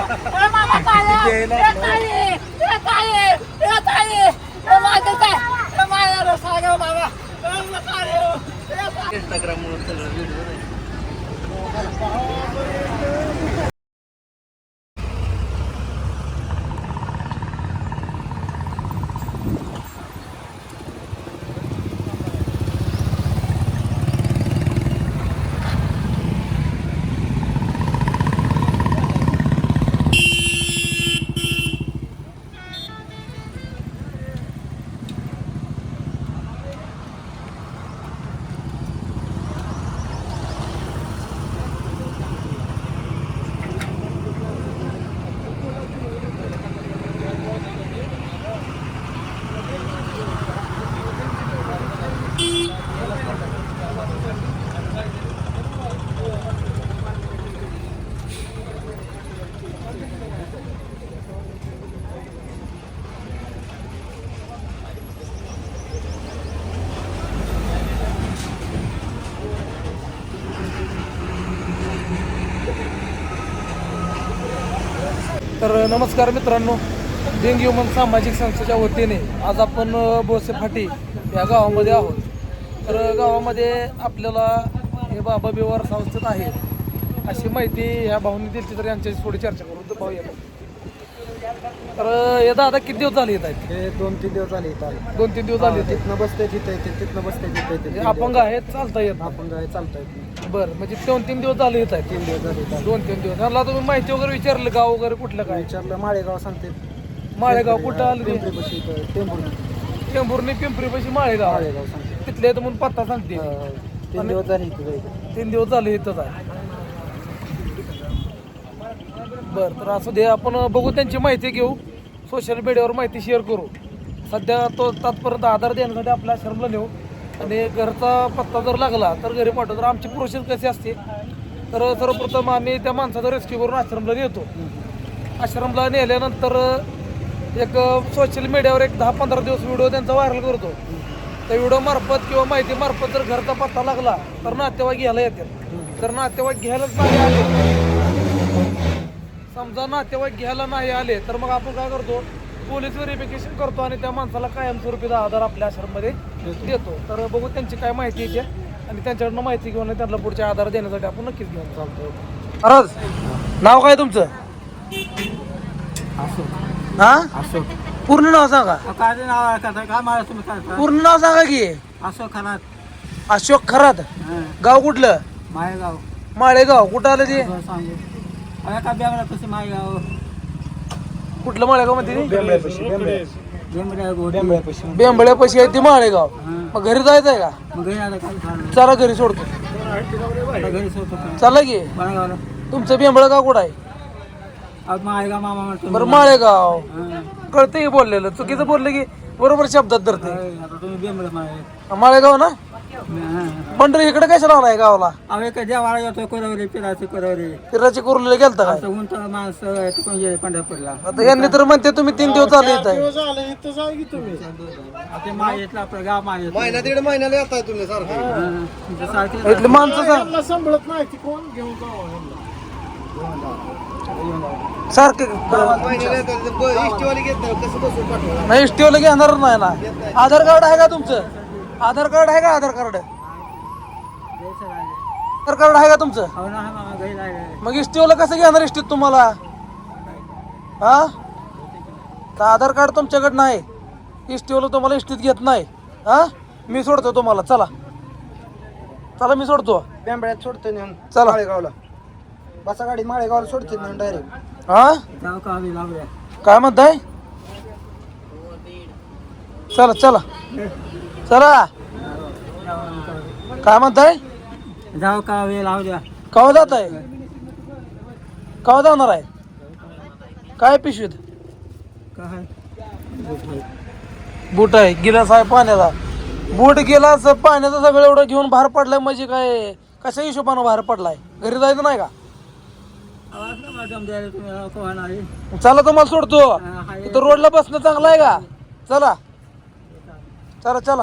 ए मामा काय आहे? ए काय आहे? ए काय आहे? ए काय आहे? ए माझं काय? ए माझ्या रसाळ्या बाबा. ए मला काय आहे? ए काय? तर नमस्कार मित्रांनो डेंग्यू ह्युमन सामाजिक संस्थेच्या वतीने आज आपण बोसे फाटी या गावामध्ये आहोत. तर गावामध्ये आपल्याला हे बाबा बिवार संस्थेत आहे अशी माहिती ह्या भाऊनी दिली तर यांच्याशी थोडी चर्चा करू तर भाऊ येतो तर हे दादा किती दिवस झाले येत आहेत? हे दोन तीन दिवस झाले इथं आले. दोन तीन दिवस झाले येत आहेत. तिथनं बसते तिथं येते तिथनं बसते तिथं येते हे अपंग आहेत चालता येत नाही. आपण काय चालतंय बरं म्हणजे दोन तीन दिवस झाले येत आहेत. तीन दिवस झाले इथं आले. दोन तीन दिवस. ह्याला तुम्ही माहिती वगैरे विचारलं गाव वगैरे कुठलं काय? विचारलं माळेगाव सांगते माळेगाव कुठं आलं ते? पिंपरीपाशी इथं टेंभुर्णी. टेंभुर्णी पिंपरी पैसे माळेगाव. माळेगाव सांगते तिथले येतं म्हणून पत्ता सांगते. तीन दिवस झाले इथं जायचं. तीन दिवस झाले इथंच आहे बरं तर असं दे आपण बघू त्यांची माहिती घेऊ. सोशल मीडियावर माहिती शेअर करू. सध्या तो तात्पर्यंत आधार देण्यासाठी आपल्या आश्रमला नेऊ. आणि घरचा पत्ता जर लागला तर घरी पाठवू. तर आमची प्रोसेस कशी असते? तर सर्वप्रथम आम्ही त्या माणसाचा रेस्क्यू करून आश्रमला नेतो. आश्रमला नेल्यानंतर एक सोशल मीडियावर एक दहा पंधरा दिवस व्हिडिओ त्यांचा व्हायरल करतो. त्या व्हिडिओमार्फत किंवा माहितीमार्फत जर घरचा पत्ता लागला तर नातेवाईक घ्यायला येतात. तर नातेवाईक घ्यायलाच नाही आले. समजा नातेवाईक घ्यायला नाही आले तर मग आपण काय करतो? पोलीस व्हेरिफिकेशन करतो आणि त्या माणसाला कायमस्वरूपी आधार आपल्या आश्रममध्ये देतो. तर बघू त्यांची काय माहिती येते आणि त्यांच्याकडनं माहिती घेऊन त्यांना पुढचे आधार देण्यासाठी आपण नक्कीच घेऊन चालतो. महाराज नाव काय तुमचं? हा? अशोक पूर्ण नाव सांगा. काय नाव पूर्ण नाव सांगा की. अशोक खनात अशोक खरात. गाव कुठलं? माळेगाव. माळेगाव. कुठं आलं ते? का कसे माळेगाव कुठलं माळेगावमध्ये बेमऱ्या बेंबळ्या. पैसे आहे ती माळेगाव. मग घरी जायचंय का? मग घरी आलं काय झालं चला घरी सोडतो. आता घरी सोडतो चला की. माळेगावला. तुमचं बेंबळ गाव कुठं आहे? आज माळेगाव मामा म्हणतो बरं माळेगाव. हां. कळतंय की बोललेलं. चुकीचं बोललं की बरोबर शब्दात धरते आता तुम्ही बेमरा माळे माळेगाव ना. पंढरी इकडे कशाला आलाय गावाला? अहो एका देवाला येतो कोरावरी पिराचे कोरावरी. फिराची कुर्लीला गेलता काय? आता उंच माणसं तिकडून गेले पंढरपूरला. आता यांनी तर म्हणते तुम्ही तीन दिवस चालले येत आहे आता माळेतलं आपलं गाव महिना दीड महिन्याला येताय तुम्ही सारखं. सारखे इथली माणसं सांग संभळत नाही ती कोण? घेऊन जावं सारखे महिन्याला येतात इष्टीवाली घेत नाही कसं बसून पाठवा नाही इष्टीवाला घेणार नाही ना. आधार कार्ड आहे का तुमचं? आधार कार्ड आहे का आधार कार्ड? आधार कार्ड आहे का तुमचं? हो हा मग इष्टीवाला कसं घेणार इष्टीत तुम्हाला? हा? तर आधार कार्ड तुमच्याकडे नाही? इष्टीवाला तुम्हाला इष्टीत घेत नाही. हा? मी सोडतो तुम्हाला. चला. चला मी सोडतो. बेंबळ्यात सोडतो नेऊन. चला. माळेगावला. बसा गाडी माळेगावला सोडते नेऊन डायरेक्ट हा? काय म्हणताय? चला चला. चला काय म्हणताय? जाऊ का वेळ लावू द्या. कवा जात आहे कवा जाणार आहे? काय पिशवीत? काय? बूट आहे. गिलास आहे पाण्याचा. बूट गिलास पाण्याचा सगळं एवढं घेऊन बाहेर पडलाय म्हणजे काय? कशा हिशोबानं बाहेर पडलाय? घरी जायचं नाही का? चला तुम्हाला सोडतो. इथं रोडला बसणं चांगलं आहे का? चला. चला चला.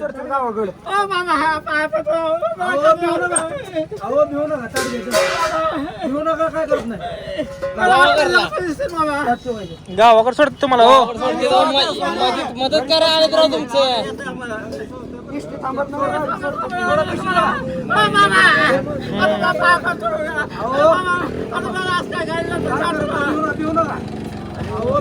गावाकडे ओ मामा हा पाय पडतो अहो भिवू नका. अहो भिवू नका. ताट घ्यायचं भिवू नका काय करत नाही. मामा ताट ठेवायचं. गावाकडे सोडते तुम्हाला हो. मदत करा आले राव तुमचं थांबत नाही. सोडतो. मामा मामा आता मला आज काय घ्यायला भिवू नका, भिवू नका अहो भिवू नका तुम्ही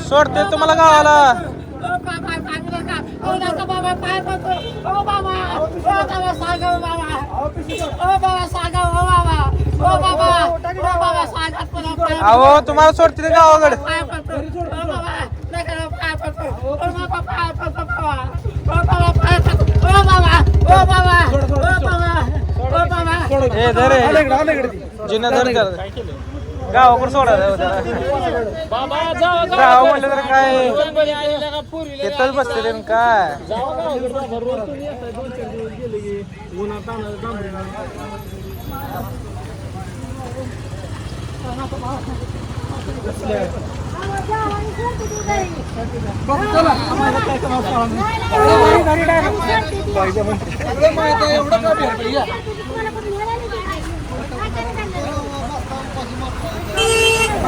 सोडतो मी तुम्हाला गावाला. अहो तुम्हाला सोडते गावाकडे. ए धरे ती. जिना धर त्याला. गावाकडे सोडा गाव म्हणलं तर काय? येतच बसते रे काय? सगळं माहीत आहे, एवढं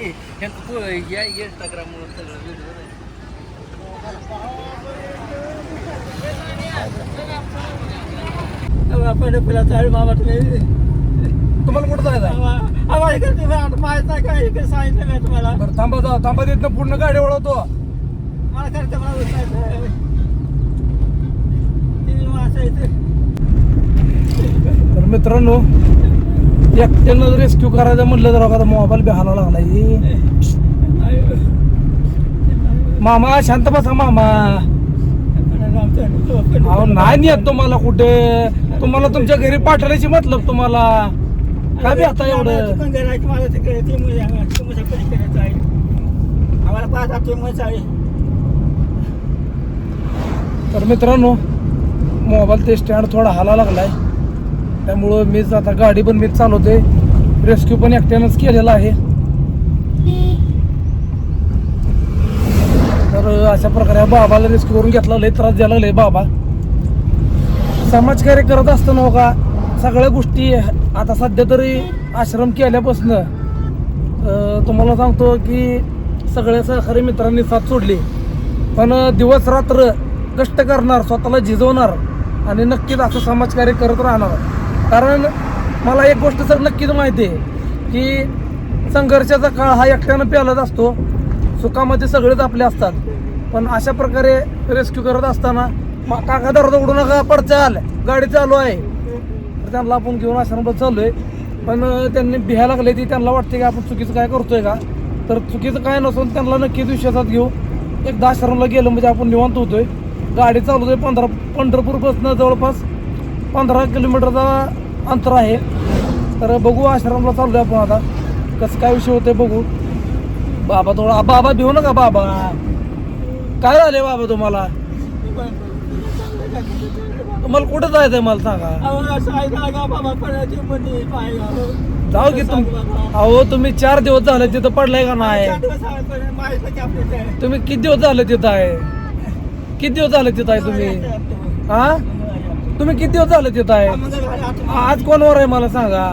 या. अशी मरतली की राव, तुमच्या पिशवीतलं तुम्हाला कुठं जायचं आहे? इकडे तुम्ही माहीत नाही काय इकडे सांगितलं मी तुम्हाला बरं थांबा जा थांबा पूर्ण गाडी वळवतो मला करते मला उचलायचं तर मित्रांनो एकट्यानं रेस्क्यू करायचं म्हटलं तर आता मोबाईल बिहायला लागलाय. मामा शांत बसा मामा. अहो नाही येत तुम्हाला कुठे. तुम्हाला तुमच्या घरी पाठवण्याची मतलब तुम्हाला. काय बी आता एवढं? आहे पाच आहे तर मित्रांनो मोबाईल ते स्टँड थोडा हाला लागलाय. त्यामुळं मीच आता गाडी पण मीच चालवते रेस्क्यू पण एकट्यानंच केलेला आहे. तर अशा प्रकारे बाबाला रेस्क्यू करून घेतला. लय त्रास द्यायला लागले बाबा. समाजकार्य करत असताना का सगळ्या गोष्टी आता सध्या तरी आश्रम केल्यापासून तुम्हाला सांगतो की सगळ्या सहकारी मित्रांनी साथ सोडली. पण दिवस रात्र कष्ट करणार स्वतःला झिजवणार आणि नक्कीच असं समाजकार्य करत राहणार. कारण मला एक गोष्ट सर नक्कीच माहिती आहे की संघर्षाचा काळ हा एकट्यानं प्यालत असतो. सुखामध्ये सगळेच आपले असतात. पण अशा प्रकारे रेस्क्यू करत असताना मा- काका दरवाजा उडू नका पडचाल गाडी चालू आहे. तर त्यांना आपण घेऊन आश्रमात आहे पण त्यांनी भिहायला लागले ती त्यांना वाटते की आपण चुकीचं काय करतोय का? तर चुकीचं काय नसून त्यांना नक्कीच विश्वासात घेऊ. एकदा आश्रमला गेलं म्हणजे आपण निवांत होतोय. गाडी चालवतोय पंधरा पंढरपूरपासून जवळपास. पंधरा किलोमीटरचा अंतर आहे. तर बघू आश्रमला चाललोय आपण आता. कसं काय विषय होते बघू. बाबा थोडा बाबा देऊ नका बाबा. काय झाले बाबा तुम्हाला? तुम्हाला कुठं जायचंय मला सांगा. जाऊ की तुम अहो तुम्ही चार दिवस झाले तिथं पडलाय का नाही? तुम्ही किती दिवस झाले तिथं आहे? किती दिवस झाले तिथं आहे तुम्ही? हा तुम्ही किती दिवस झाले तिथं आहे? आज कोणवर आहे मला सांगा.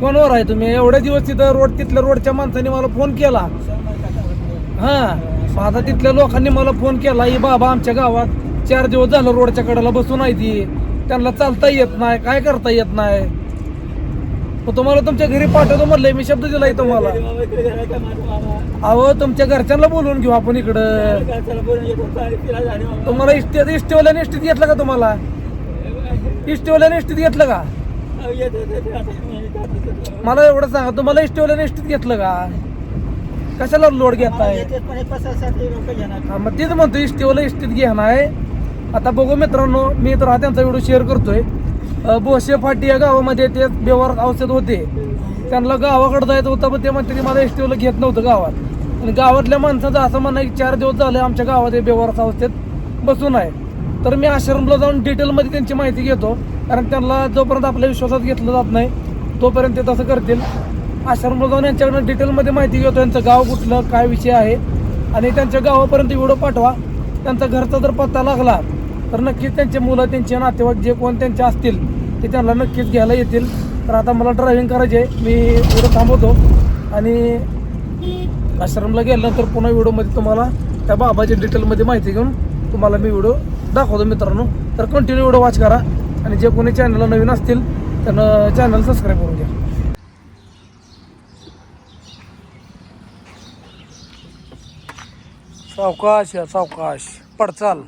कोणवर आहे तुम्ही? एवढे दिवस तिथं रोड तिथल्या रोडच्या माणसाने मला फोन केला. हा. आता तिथल्या लोकांनी मला फोन केला ही बाबा आमच्या गावात चार दिवस झालं रोडच्या कडेला बसून आहे ती. त्यांना चालता येत नाही काय करता येत नाही? मग तुम्हाला तुमच्या घरी पाठवतो म्हटलंय मी शब्द दिलाय तुम्हाला. अहो तुमच्या घरच्यांना बोलवून घेऊ आपण इकडं. तुम्हाला इष्ट इष्टवाल्याने इष्टीत घेतलं का तुम्हाला? इष्टवाल्याने इष्टीत घेतलं का? मला एवढं सांगा तुम्हाला इष्टवाल्याने इष्टीत घेतलं का? कशाला लोड घेताय? मग तेच म्हणतो इष्टीवाला इष्टीत घेणार आता बघू मित्रांनो मी तर हा त्यांचा व्हिडिओ शेअर करतोय. बोशे फाटी या गावामध्ये ते व्यवहार औषध होते. त्यांना गावाकडे जायचं होतं पण ते म्हणते की मला इष्टीवाला घेत नव्हतं गावात. आणि गावातल्या माणसाचं असं म्हणणं की चार दिवस झाले आमच्या गावात हे व्यवहार अवस्थेत बसून आहे. तर मी आश्रमला जाऊन डिटेलमध्ये त्यांची माहिती घेतो कारण त्यांना जोपर्यंत आपल्या विश्वासात घेतलं जात नाही तोपर्यंत ते तसं करतील. आश्रमला जाऊन यांच्याकडनं डिटेलमध्ये माहिती घेतो यांचं गाव कुठलं काय विषय आहे. आणि त्यांच्या गावापर्यंत व्हिडिओ पाठवा. त्यांचा घरचा जर पत्ता लागला तर नक्कीच त्यांचे मुलं त्यांचे नातेवाईक जे कोण त्यांचे असतील ते त्यांना नक्कीच घ्यायला येतील. तर आता मला ड्रायव्हिंग करायची आहे मी पुढं थांबवतो. आणि आश्रमला गेल्यानंतर पुन्हा व्हिडिओमध्ये तुम्हाला त्या बाबाच्या डिटेलमध्ये माहिती घेऊन तुम्हाला मी व्हिडिओ दाखवतो मित्रांनो. तर कंटिन्यू व्हिडिओ वॉच करा. आणि जे कोणी चॅनलला नवीन असतील त्यांना चॅनल सबस्क्राईब करून घ्या. सावकाश या सावकाश. पडचाल.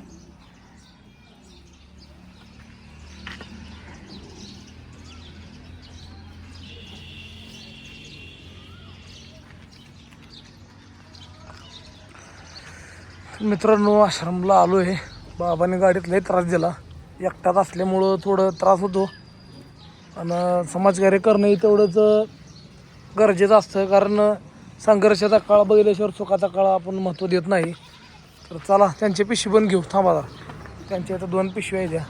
मित्रांनो आश्रमला आलो आहे बाबाने गाडीत लय त्रास दिला. एकटाच असल्यामुळं थोडं त्रास होतो. आणि समाजकार्य करणंही तेवढंच गरजेचं असतं. कारण संघर्षाचा काळ बघितल्याशिवाय सुखाचा काळ आपण महत्त्व देत नाही. तर चला त्यांची पिशवी पण घेऊ. थांबा त्यांच्या इथं दोन पिशव्या आहेत द्या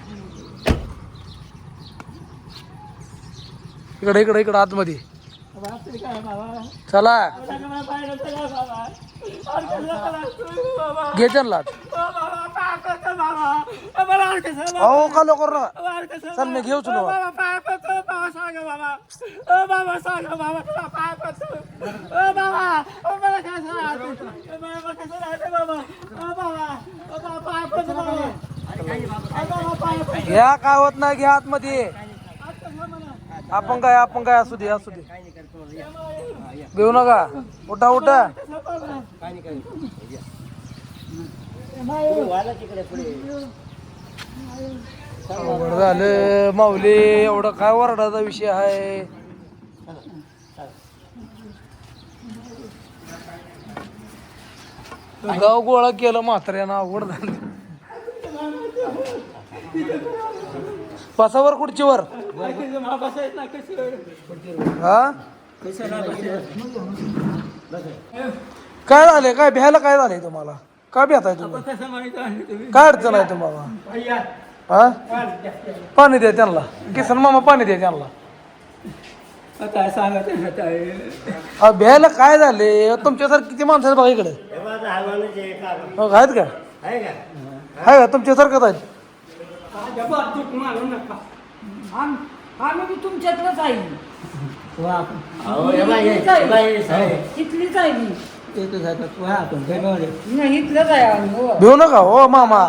इकडे इकडे इकडं आतमध्ये. चला. घे त्यांना. अहो का लोक चल मी घेऊ तुला घ्या काय होत नाही घ्या आतमध्ये. आपण काय आपण काय असू दे असू दे. घेऊ नका. उठा उठा. अवघड झालं. माऊली एवढं काय वरडाचा विषय आहे? गाव गोळा केलं म्हाताऱ्यानं अवघड झालं. बसावर खुर्चीवर. हा? काय झाले काय भ्यायला काय झालंय तुम्हाला? काय भ्याताय तुम्ही? काय अडचण आहे तुम्हाला? हा? पाणी द्या. त्यांना. किसन मामा पाणी द्या त्यांना. काय भ्यायला काय झाले तुमच्यासारखं किती माणसं आहेत बघा इकडे. हो आहेत का? आहे का? तुमच्यासारखंच आहेत. आम्ही तुमच्यातलंच आहे. इथलीच आहे. मी. नाही इथलंच आहे आम्ही हो. भिऊ नका हो मामा.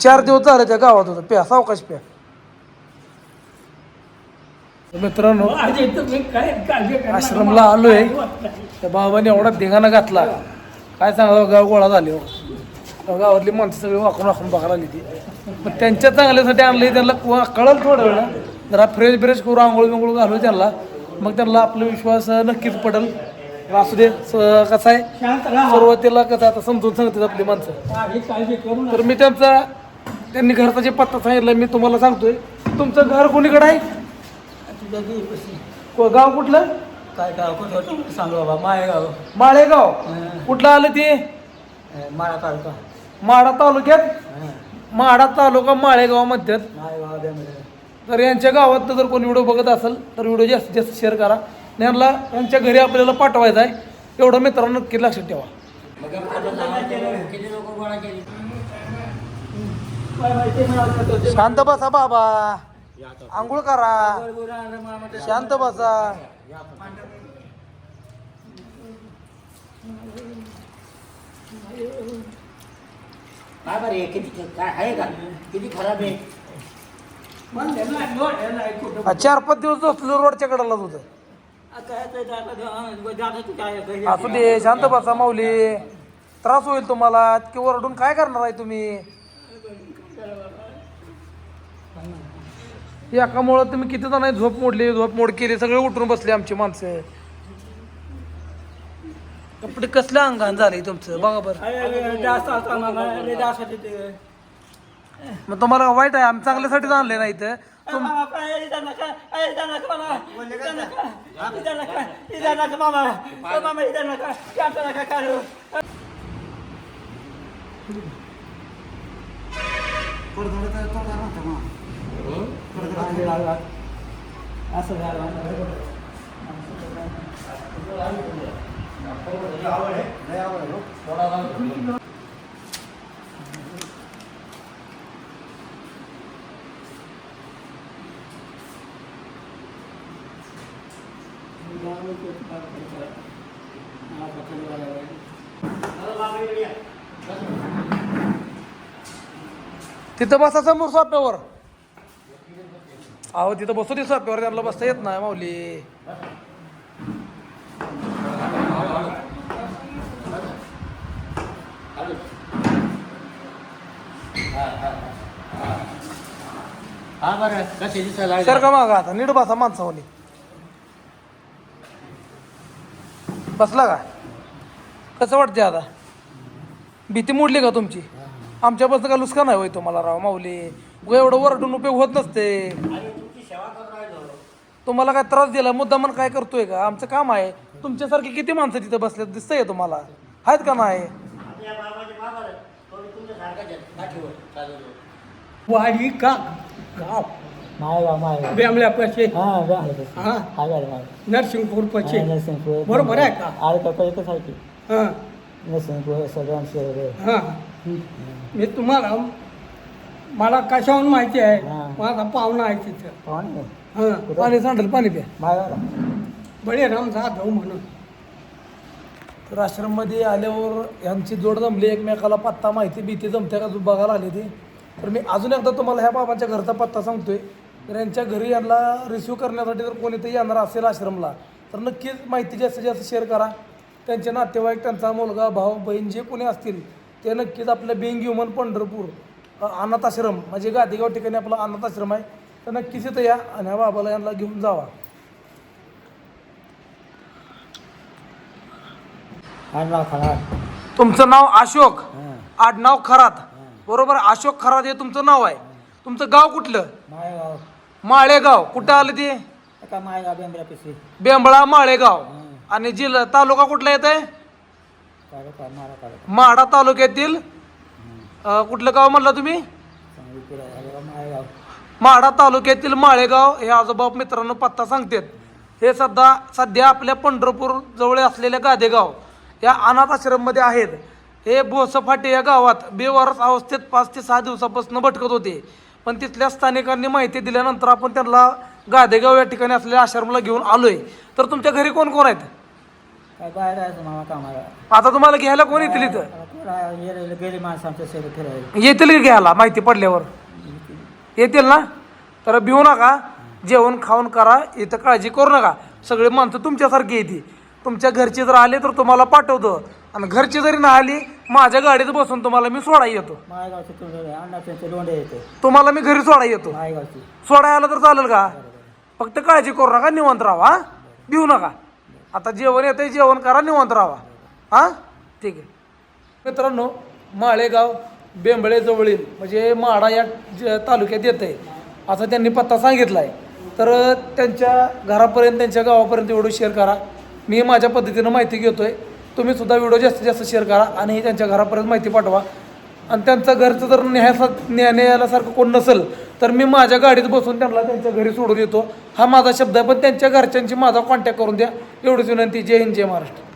चार दिवस झाले त्या गावात होतं. प्या सावकाश प्या. मित्रांनो आश्रमला आलोय. त्या बाबाने एवढा धिंगाणा घातला. काय सांगा गाव गोळा झाले हो. गावातली माणसं सगळी वाकून वाकून बघायला आली ती. मग त्यांच्या चांगल्यासाठी आणलं त्यांना क- कळलं थोडं वेळ जरा फ्रेश ब्रेश करू आंघोळ बिंघोळ घालू त्यांना. मग त्यांना आपला विश्वास नक्कीच पडेल. असू दे कसं आहे सुरुवातीला कसं आता समजून सांगतात आपली माणसं. तर मी त्यांचा त्यांनी घरचा जे पत्ता सांगितला मी तुम्हाला सांगतोय. तुमचं घर कोणीकडे आहे? गाव कुठलं? काय गाव कुठं सांग बाबा माळेगाव. माळेगाव. कुठलं आलं ते? माळा तालुका. माडा तालुक्यात? माडा तालुका माळेगाव डॅमला तर यांच्या गावात जर कोणी व्हिडिओ बघत असेल तर व्हिडिओ जास्तीत जास्त शेअर करा. यांना यांच्या घरी आपल्याला पाठवायचं आहे. एवढं मित्रांनो नक्की लक्षात ठेवा. शांत बसा बाबा. आंघोळ करा. शांत बसा. काय बरे किती काय आहे का? किती खराब आहे? आ, चार पाच दिवस झोपलो रोडच्या कडेला तुझं आता याचं जाता जाता तू काय घरी असू दे शांत बसा माऊली. त्रास होईल तुम्हाला. की ओरडून काय करणार आहे तुम्ही? एकामुळं तुम्ही किती जण झोप मोडली झोप मोड केली सगळे उठून बसले आमची माणसं. कपडे कसल्या अंगान झाले तुमचं? बघा बरं. जास्त जास्त तिथे मग तुम्हाला वाईट आहे आम्ही चांगल्यासाठीच आणले नाही तर तुम मामा. काय तिथं बसा समोर सोप्यावर अहो तिथं बसू दे सोप्यावर त्यांना बसता येत नाही माऊली. हा बरं कसे दिसायला सर का मागा आता नीट बसा बसला का? कसं वाटते आता? भीती मोडली का तुमची? आमच्यापासून का लुसका नाही होय तुम्हाला राव माऊली. उगा एवढं वरडून उपयोग होत नसते. तुम्हाला काय त्रास दिला मुद्दा मन काय करतोय का? आमचं काम आहे. तुमच्यासारखे किती माणसं तिथं बसले दिसतंय तुम्हाला? आहेत का नाही? वाडी का? गाव. पैसे हा हा. हा नरसिंगपूर पैसे नरसिंहपूर. बरोबर आहे का? आलं का आहे की हा. नरसिंहपूर सगळं शहर हा. मी तुम्हाला मला कशाहून माहिती आहे? हा. माझा पाहुणा आहे तिथं. पाहून हा. पाणी सांडेल पाणी प्या मायगावला बळीराम जाधव म्हणून. तर आश्रममध्ये आल्यावर यांची जोड जमली. एकमेकाला पत्ता माहिती भीती जमते का? बघायला आली ती. तर मी अजून एकदा तुम्हाला ह्या बाबांच्या घरचा पत्ता सांगतोय. तर यांच्या घरी यांना रिसिव्ह करण्यासाठी जर कोणीतरी येणार असेल आश्रमला तर नक्कीच माहिती जास्तीत जास्त शेअर करा. त्यांचे नातेवाईक त्यांचा मुलगा भाऊ बहीण जे कोणी असतील ते नक्कीच आपल्या बिंग ह्युमन पंढरपूर अनाथ आश्रम म्हणजे गादीगाव ठिकाणी आपला अनाथ आश्रम आहे तर नक्कीच इथं या आणि ह्या बाबाला यांना घेऊन जावा. तुमचं नाव अशोक आडनाव खरात. बरोबर अशोक खरात हे तुमचं नाव आहे. तुमचं गाव कुठलं? माळेगाव. कुठं आलं ते? बेंबळा माळेगाव. आणि जिल्हा तालुका कुठला येत आहे? तालुका मारा तालुका. माढा तालुक्यातील अं, कुठलं गाव म्हणलं तुम्ही? सांगली माढा तालुक्यातील माळेगाव हे आजोबा मित्रांनो पत्ता सांगतात. हे सध्या सध्या आपल्या पंढरपूर जवळ असलेल्या गादेगाव या अनाथ आश्रममध्ये आहेत. हे बोसफाटे या गावात बेवारस अवस्थेत पाच ते सहा दिवसापासून भटकत होते. पण तिथल्या स्थानिकांनी माहिती दिल्यानंतर आपण त्यांना गादेगाव या ठिकाणी असलेल्या आश्रमला घेऊन आलोय. तर तुमच्या घरी कोण कोण आहेत? काय बाहेर जायचं मामा कामाला? आता तुम्हाला घ्यायला कोण येतील इथं? गेले माणसं आमच्या फिरायला. येतील की घ्यायला? माहिती पडल्यावर. येतील ना? तर भिवू नका. जेवण खाऊन करा. इथं काळजी करू नका. सगळे माणसं तुमच्यासारखी येते तुमच्या घरचे जर आले तर तुम्हाला पाठवतो. आणि घरचे जरी नाही आली माझ्या गाडीत बसून तुम्हाला मी सोडा येतो. मायगावचे तुंडे अण्णाचे लोंढे येते. तुम्हाला मी घरी सोडा येतो. मायगावची सोडा आला तर चालेल का? फक्त काळजी करू नका निवांत राहा हा? भिवू नका. आता जेवण येतंय जेवण करा निवांत राहा. हा? ठीक आहे. मित्रांनो माळेगाव बेंबळे जवळील म्हणजे माडा या ज- तालुक्यात येत आहे असा त्यांनी पत्ता सांगितला आहे तर त्यांच्या घरापर्यंत त्यांच्या गावापर्यंत व्हिडिओ शेअर करा. मी माझ्या पद्धतीनं माहिती घेतोय. तुम्ही सुद्धा व्हिडिओ जास्तीत जास्त शेअर करा आणि त्यांच्या घरापर्यंत माहिती पाठवा. आणि त्यांचं घरचं जर न्यायसा न्या न्यायालासारखं कोण नसेल तर मी माझ्या गाडीत बसून त्यांना त्यांच्या घरी सोडून येतो हा माझा शब्द आहे पण त्यांच्या घरच्यांची माझा कॉन्टॅक्ट करून द्या. एवढीच विनंती. जय हिंद जय महाराष्ट्र.